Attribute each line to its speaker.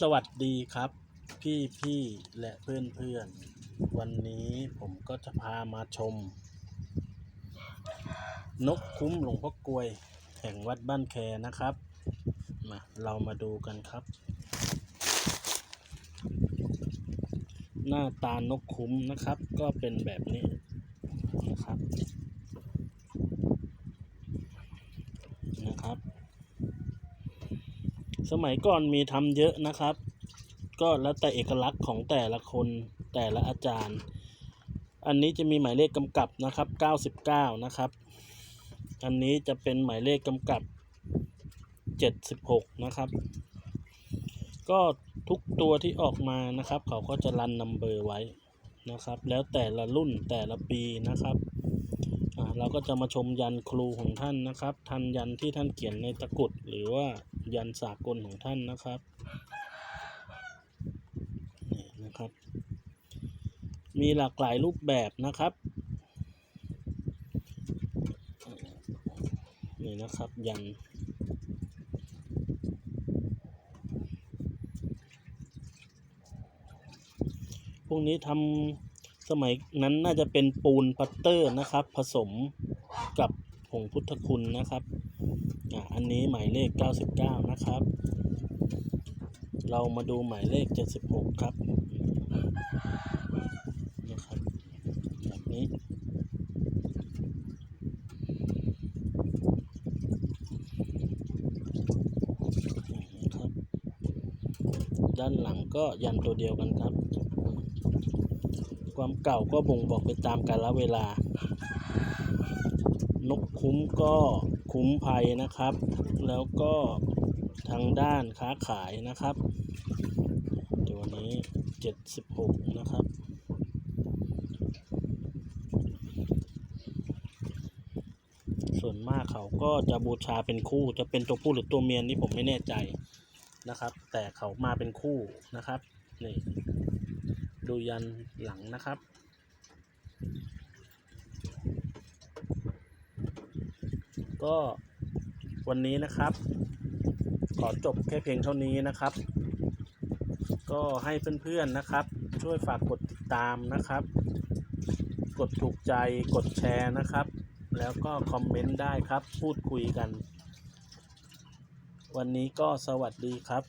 Speaker 1: สวัสดีครับ พี่พี่ๆและเพื่อนเพื่อนๆวันนี้ผมก็จะพามาชม นกคุ้มหลวงพ่อกลวย แห่งวัดบ้านแคนะครับมาเรามาดูกันครับ หน้าตานกคุ้มนะครับ ก็เป็นแบบนี้นะครับนะครับ สมัยก่อนมีทำเยอะนะครับ ก็แล้วแต่เอกลักษณ์ของแต่ละคนแต่ละอาจารย์ อันนี้จะมีหมายเลขกำกับนะครับ 99 นะครับ อันนี้จะเป็นหมายเลขกำกับ 76 นะครับ ก็ทุกตัวที่ออกมานะครับ เขาก็จะรันนัมเบอร์ไว้นะครับ แล้วแต่ละรุ่นแต่ละปีนะครับ เราก็จะมาชมยันครูของท่านนะครับทันยันที่ท่านเขียนในตะกุดหรือว่ายันสากลของท่านนะครับนี่นะครับ มีหลากหลายรูปแบบนะครับนี่นะครับยันพวกนี้ทำ สมัยนั้นน่าจะเป็นปูนปัตเตอร์นะครับ ผสมกับผงพุทธคุณนะครับอะอันนี้หมายเลข 99 นะครับ เรามาดูหมายเลข 76 ครับนะครับแบบนี้นะครับด้านหลังก็ยันตัวเดียวกันครับ ความเก่าก็บ่งบอกไปตามกาลเวลา นกคุ้มก็คุ้มภัยนะครับ แล้วก็ทางด้านค้าขายนะครับ ตัวนี้ 76 นะครับส่วนมากเขาก็จะบูชาเป็นคู่จะเป็นตัวผู้หรือตัวเมียนี่ผมไม่แน่ใจนะครับ แต่เขามาเป็นคู่นะครับนี่ ดูยันหลังนะครับ ก็วันนี้นะครับ ขอจบแค่เพียงเท่านี้นะครับ ก็ให้เพื่อนๆนะครับ ช่วยฝากกดติดตามนะครับ กดถูกใจกดแชร์นะครับ แล้วก็คอมเมนต์ได้ครับพูดคุยกัน วันนี้ก็สวัสดีครับ